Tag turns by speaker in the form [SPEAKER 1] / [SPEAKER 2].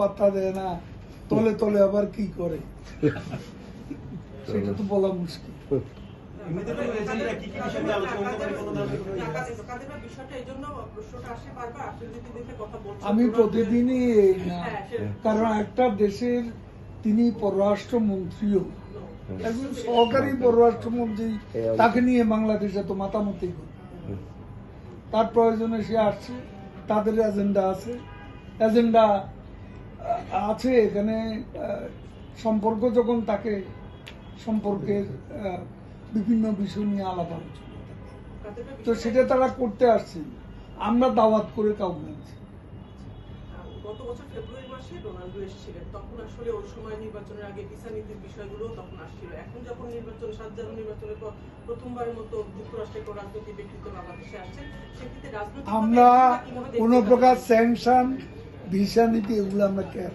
[SPEAKER 1] পাত্তা দেয় না, তলে তলে আবার কি করে? সেটা তো বলা মুশকিল। আমি প্রতিদিনই, কারণ একটা দেশের তিনি পররাষ্ট্রমন্ত্রীও। একজন সহকারী পররাষ্ট্রমন্ত্রী, তাকে নিয়ে বাংলাদেশে তো মাতামতি তার প্রয়োজনে সে আসছে, তাদের এজেন্ডা আছে। এজেন্ডা আছে এখানে সম্পর্ক যখন তাকে সম্পর্কের বিভিন্ন বিষয় নিয়ে আলাপ আলোচনা তো সেটা তারা করতে আসছে। আমরা দাওয়াত করে কাউকে আনছি।
[SPEAKER 2] গত বছর ফেব্রুয়ারি মাসে ডোনাল্ডো এসেছিলেন। তখন আসলে ওই সময় নির্বাচনের আগে ভিসা নীতির বিষয়গুলো তখন আসছিল। এখন যখন নির্বাচন নির্বাচনের পর প্রথমবারের মতো যুক্তরাষ্ট্রের কোনো রাজনৈতিক ব্যক্তিত্ব বাংলাদেশে আসছেন সেক্ষেত্রে রাজনৈতিক
[SPEAKER 1] আমরা কোনো প্রকার স্যাংশন ভিসা নীতি এগুলো আমরা কেয়ার